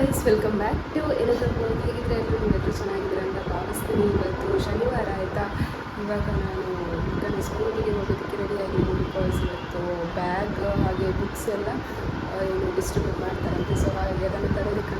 Guys welcome back to ಏನಂದ್ರೆ ಹೇಗಿದ್ರೆ ಎಲ್ಲರೂ ನೀವೆಲ್ಲರೂ ಚೆನ್ನಾಗಿದ್ರೆ ಅಂತ ಭಾವಿಸ್ತೀನಿ. ಇವತ್ತು ಶನಿವಾರ ಆಯಿತಾ? ಇವಾಗ ನಾನು ನನ್ನ ಸ್ಕೂಲಿಗೆ ಹೋಗೋದಕ್ಕೆ ರೆಡಿಯಾಗಿದ್ದೀನಿ ಬಿಕಾಸ್ ಇವತ್ತು ಬ್ಯಾಗ್ ಹಾಗೆ ಬುಕ್ಸ್ ಎಲ್ಲ ಏನು ಡಿಸ್ಟ್ರಿಬ್ಯೂಟ್ ಮಾಡ್ತಾರಂತೆ. ಸೊ ಹಾಗೆ ಅದನ್ನು ತರೋದಕ್ಕಂತ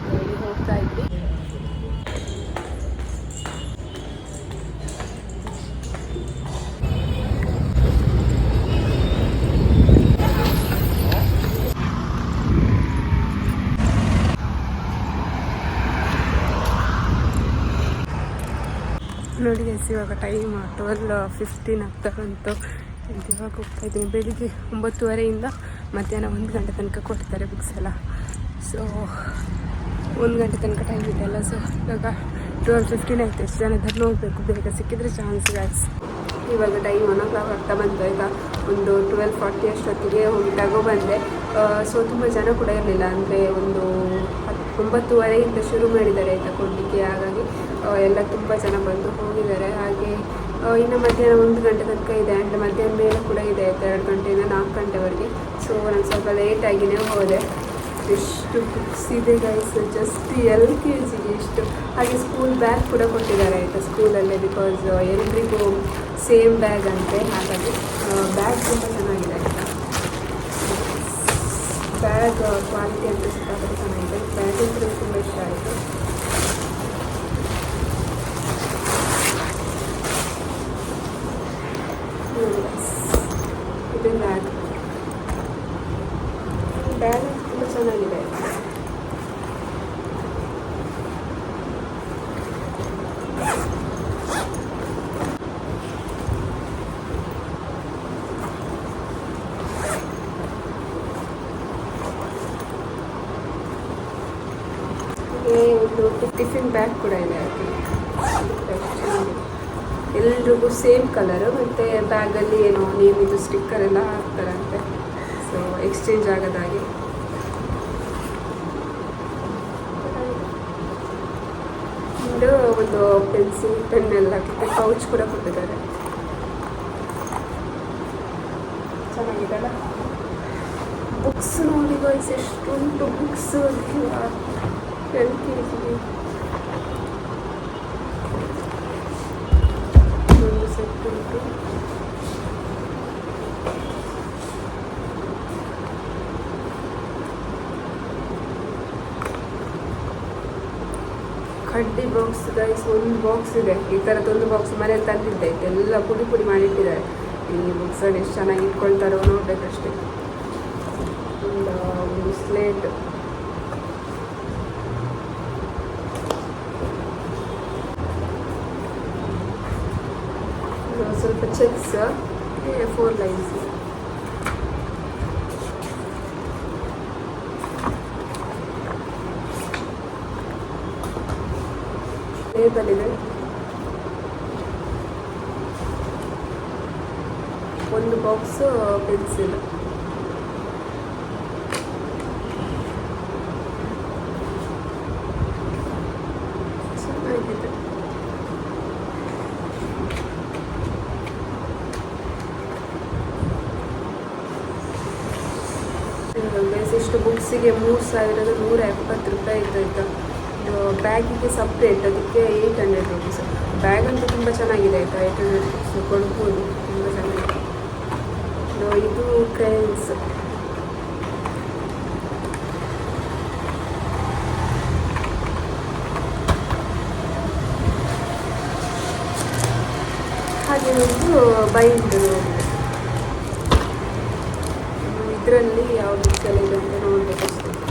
ನೋಡಿ ಎಸ್ ಇವಾಗ ಟೈಮ್ ಟ್ವೆಲ್ ಫಿಫ್ಟೀನ್ ಆಗ್ತಾ ಬಂತು. ಇವಾಗ ಹೋಗ್ತಾ ಇದ್ದೀನಿ. ಬೆಳಿಗ್ಗೆ ಒಂಬತ್ತುವರೆಯಿಂದ ಮಧ್ಯಾಹ್ನ ಒಂದು ಗಂಟೆ ತನಕ ಕೊಡ್ತಾರೆ ಬುಕ್ಸ್ ಎಲ್ಲ. ಸೊ ಒಂದು ಗಂಟೆ ತನಕ ಟೈಮ್ ಇದೆ ಅಲ್ಲ. ಸೊ ಇವಾಗ ಟ್ವೆಲ್ ಫಿಫ್ಟೀನ್ ಆಯ್ತು. ಎಷ್ಟು ಜನ ಇದ್ದಾರೆ ನೋಡಬೇಕು ಬೇಗ ಸಿಕ್ಕಿದ್ರೆ ಚಾನ್ಸ್ ಗ್ಯಾಸ್ ಇವಾಗ ಟೈಮ್ ಒನ್ ಕ್ಲಾಕ್ ಆಗ್ತಾ ಬಂತು. ಈಗ ಒಂದು ಟ್ವೆಲ್ ಫಾರ್ಟಿ ಅಷ್ಟೊತ್ತಿಗೆ ಹೋಗಿ ತಗೊಬಂದೆ ಸೊ ತುಂಬ ಜನ ಕೂಡ ಇರಲಿಲ್ಲ. ಅಂದರೆ ಒಂದು ಒಂಬತ್ತುವರೆಯಿಂದ ಶುರು ಮಾಡಿದ್ದಾರೆ ಆಯಿತಾ ಕೊಡಲಿಕ್ಕೆ. ಹಾಗಾಗಿ ಎಲ್ಲ ತುಂಬ ಜನ ಬಂದು ಹೋಗಿದ್ದಾರೆ. ಹಾಗೆ ಇನ್ನು ಮಧ್ಯಾಹ್ನ ಒಂದು ಗಂಟೆ ತನಕ ಇದೆ. ಆ್ಯಂಡ್ ಮಧ್ಯಾಹ್ನ ಮೇಲೆ ಕೂಡ ಇದೆ. ಆಯಿತಾ, ಎರಡು ಗಂಟೆಯಿಂದ ನಾಲ್ಕು ಗಂಟೆವರೆಗೆ. ಸೊ, ನಾನು ಸ್ವಲ್ಪ ಲೇಟಾಗಿಯೇ ಹೋದೆ. ಎಷ್ಟು ಬುಕ್ಸ್ ಇದೆ ಗೈಸ್ ಜಸ್ಟ್ ಎಲ್ ಕೆ ಜಿಗೆ ಇಷ್ಟು. ಹಾಗೆ ಸ್ಕೂಲ್ ಬ್ಯಾಗ್ ಕೂಡ ಕೊಟ್ಟಿದ್ದಾರೆ ಆಯಿತಾ ಸ್ಕೂಲಲ್ಲೇ ಬಿಕಾಸ್ ಎಲ್ರಿಗೂ ಸೇಮ್ ಬ್ಯಾಗ್ ಅಂತೆ. ಹಾಗಾಗಿ ಬ್ಯಾಗ್ ತುಂಬ ಚೆನ್ನಾಗಿದೆ ಆಯಿತಾ. ಬ್ಯಾಗ್ ಕ್ವಾಲಿಟಿ ಅಂತ ಸಿಕ್ಕಾಪಟ್ಟೆ ಚೆನ್ನಾಗಿದೆ. ಬ್ಯಾಗ್ ಅಂತೂ ತುಂಬ ಇಷ್ಟ ಆಯಿತು ನೋಡಿ guys, ಇದು ಬ್ಯಾಗ್ ಬ್ಯಾಗ್ ತುಂಬ ಚೆನ್ನಾಗಿದೆ ಹಾಗೆ ಒಂದು ಬ್ಯಾಗ್ ಕೂಡ ಇದೆ. ಎಲ್ರಿಗೂ ಸೇಮ್ ಕಲರು ಮತ್ತು ಬ್ಯಾಗಲ್ಲಿ ಏನೋ ನೇಮಿದು ಸ್ಟಿಕ್ಕರ್ ಎಲ್ಲ ಹಾಕ್ತಾರಂತೆ. ಸೊ ಎಕ್ಸ್ಚೇಂಜ್ ಆಗೋದಾಗಿ ಒಂದು ಪೆನ್ಸಿಲ್ ಪೆನ್ ಎಲ್ಲ ಪೌಚ್ ಕೂಡ ಕೊಟ್ಟಿದ್ದಾರೆ. ಚೆನ್ನಾಗಿದೆಲ್ಲ ಬುಕ್ಸ್ ನೋಡಿ ಗೈಸ್ ಎಷ್ಟುಂಟು ಬುಕ್ಸ್ ಅಂತ ಜಿಗೆ ಕಡ್ಡಿ ಬಾಕ್ಸ್ ಗೈಸ್ ಒಂದು ಬಾಕ್ಸ್ ಇದೆ. ಈ ಥರದ್ದೊಂದು ಬಾಕ್ಸ್ ಮನೇಲಿ ತಂದಿದ್ದೆ. ಎಲ್ಲ ಪುಡಿ ಪುಡಿ ಮಾಡಿಟ್ಟಿದ್ದಾರೆ. ಈ ಬುಕ್ಸ್ ಎಷ್ಟು ಚೆನ್ನಾಗಿ ಇಟ್ಕೊಳ್ತಾರೋ ನೋಡ್ಬೇಕಷ್ಟೇ. ಒಂದು ಸ್ಲೇಟ್ ಸ್ವಲ್ಪ ಚೆಕ್ಸ್ ಫೋರ್ ಲೈನ್ಸ್ ಲೇಬಲ್ ಇದೆ. ಒಂದು ಬಾಕ್ಸ್ ಪೆನ್ಸಿಲ್ ಚೆನ್ನಾಗಿದೆ ಗೈಸ್ ಇಷ್ಟು ಬುಕ್ಸಿಗೆ ಮೂರು ಸಾವಿರದ ನೂರ ಎಪ್ಪತ್ತು ರೂಪಾಯಿ ಇತ್ತು ಇದು ಬ್ಯಾಗಿಗೆ ಸಪ್ರೇಟ್ ಅದಕ್ಕೆ ಏಯ್ಟ್ ಹಂಡ್ರೆಡ್ ರುಪೀಸ್ ಬ್ಯಾಗ್ ಅಂತೂ ತುಂಬ ಚೆನ್ನಾಗಿದೆ ಆಯಿತಾ ಏಯ್ಟ್ ಹಂಡ್ರೆಡ್ ರುಪೀಸ್ ಕೊಡ್ಬೋದು, ತುಂಬ ಚೆನ್ನಾಗಿದೆ. ಇದು- ಇದು ಕ್ರೈನ್ಸ್ ಹಾಗೆ ಒಂದು ಬೈಂಡ್ ಇದರಲ್ಲಿ ಯಾವ ಬುಕ್ಸಲ್ಲಿ ಇದೆ ಅಂತ ನೋಡಬೇಕಷ್ಟೇ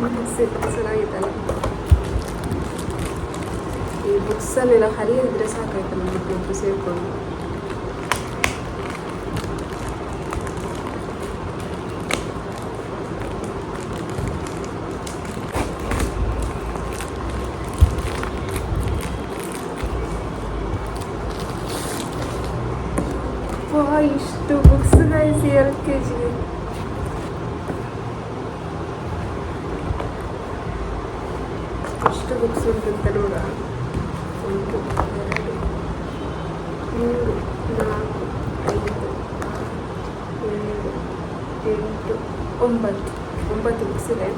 ನೋಡಿ ಗೈಸ್ ಚೆನ್ನಾಗಿತ್ತಲ್ಲ? ಈ ಬುಕ್ಸಲ್ಲೆಲ್ಲ ಹರಿಯಿದ್ರೆ ಸಾಕಾಯ್ತಲ್ಲ ಮಕ್ಕಳು ಸೇರಿಕೊಂಡು. ಇಷ್ಟು ಬುಕ್ಸ್ ಗೈಸ್ ಎಲ್ ಕೆ ಜಿಗೆ ಎಷ್ಟು ಬುಕ್ಸ್ ಉಂಟಂತ ನೋಡ. ಒಂದು, ಎರಡು, ಮೂರು, ನಾಲ್ಕು, ಐದು ಏಳು, ಎಂಟು, ಒಂಬತ್ತು. ಒಂಬತ್ತು ಬುಕ್ಸ್ ಇದೆ.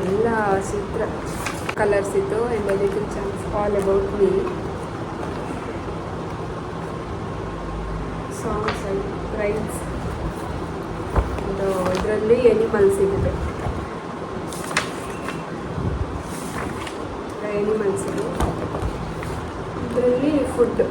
ಎಲ್ಲ ಚಿತ್ರ ಕಲರ್ಸ್ ಇತ್ತು and education chance all about me songs and rhymes ಒಂದು ಇದರಲ್ಲಿ ಎನಿಮಲ್ಸ್ ಇದೆ. ಎನಿಮಲ್ಸ್ ಇದು ಇದರಲ್ಲಿ ಫುಡ್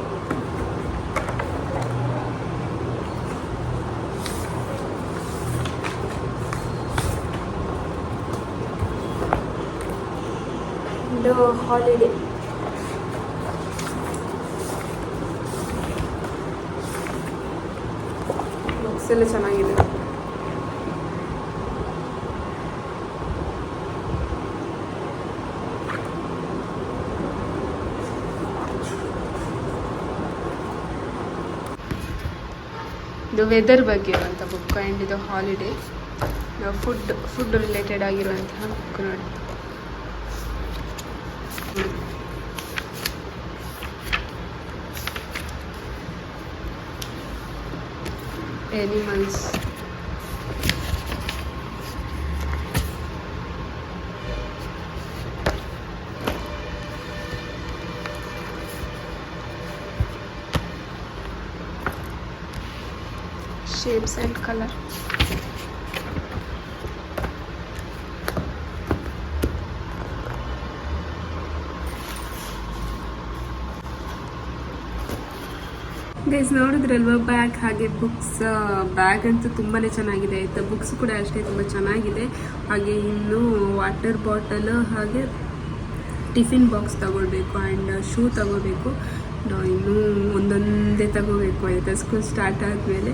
ಇದು ಹಾಲಿಡೇ ಬುಕ್ಸ್ ಎಲ್ಲ ಚೆನ್ನಾಗಿದೆ. ಇದು ವೆದರ್ ಬಗ್ಗೆ ಇರುವಂಥ ಬುಕ್ ಆ್ಯಂಡ್ ಇದು ಹಾಲಿಡೇ ಫುಡ್ ಫುಡ್ ರಿಲೇಟೆಡ್ ಆಗಿರುವಂತಹ ಬುಕ್ ನೋಡಿ. Animals shapes and color. Guys ನೋಡಿದ್ರಲ್ವಾ? ಬ್ಯಾಗ್ ಹಾಗೆ ಬುಕ್ಸ್ ಬ್ಯಾಗ್ ಅಂತೂ ತುಂಬಾ ಚೆನ್ನಾಗಿದೆ. ಆಯಿತಾ ಬುಕ್ಸ್ ಕೂಡ ಅಷ್ಟೇ ತುಂಬ ಚೆನ್ನಾಗಿದೆ. ಹಾಗೆ ಇನ್ನು ವಾಟರ್ ಬಾಟಲ್ ಹಾಗೆ ಟಿಫಿನ್ ಬಾಕ್ಸ್ ತಗೊಳ್ಬೇಕು ಆ್ಯಂಡ್ ಶೂ ತಗೋಬೇಕು ಇನ್ನೂ ಒಂದೊಂದೇ ತಗೋಬೇಕು ಆಯಿತಾ ಸ್ಕೂಲ್ ಸ್ಟಾರ್ಟ್ ಆದಮೇಲೆ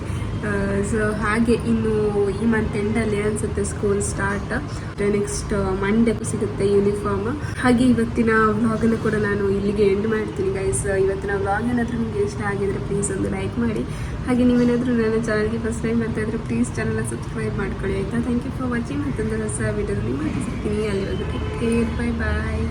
ಸೊ ಹಾಗೆ ಇನ್ನು ಈ ಮಂತ್ ಎಂಡಲ್ಲಿ ಅನಿಸುತ್ತೆ ಸ್ಕೂಲ್ ಸ್ಟಾರ್ಟ್ ನೆಕ್ಸ್ಟ್ ಮಂಡೇ ಸಿಗುತ್ತೆ ಯೂನಿಫಾರ್ಮ್ ಹಾಗೆ ಇವತ್ತಿನ ವ್ಲಾಗನ್ನು ಕೂಡ ನಾನು ಇಲ್ಲಿಗೆ ಎಂಡ್ ಮಾಡ್ತೀನಿ ಗೈಸ್ ಇವತ್ತಿನ ವ್ಲಾಗ್ ಏನಾದರೂ ನಿಮಗೆ ಇಷ್ಟ ಆಗಿದ್ರೆ ಪ್ಲೀಸ್ ಒಂದು ಲೈಕ್ ಮಾಡಿ. ಹಾಗೆ ನೀವೇನಾದರೂ ನನ್ನ ಚಾನಲ್ಗೆ ಫಸ್ಟ್ ಟೈಮ್ ಬರ್ತಾ ಇದ್ರೆ ಪ್ಲೀಸ್ ಚಾನಲ್ನ ಸಬ್ಸ್ಕ್ರೈಬ್ ಮಾಡ್ಕೊಳ್ಳಿ, ಆಯಿತಾ? ಥ್ಯಾಂಕ್ ಯು ಫಾರ್ ವಾಚಿಂಗ್ ಮತ್ತೊಂದು ಹೊಸ ವಿಡಿಯೋದಲ್ಲಿ ಮಾಡಿ ಸಿಗ್ತೀನಿ. ಅಲ್ಲಿವರೆಗೂ ಬೈ ಬಾಯ್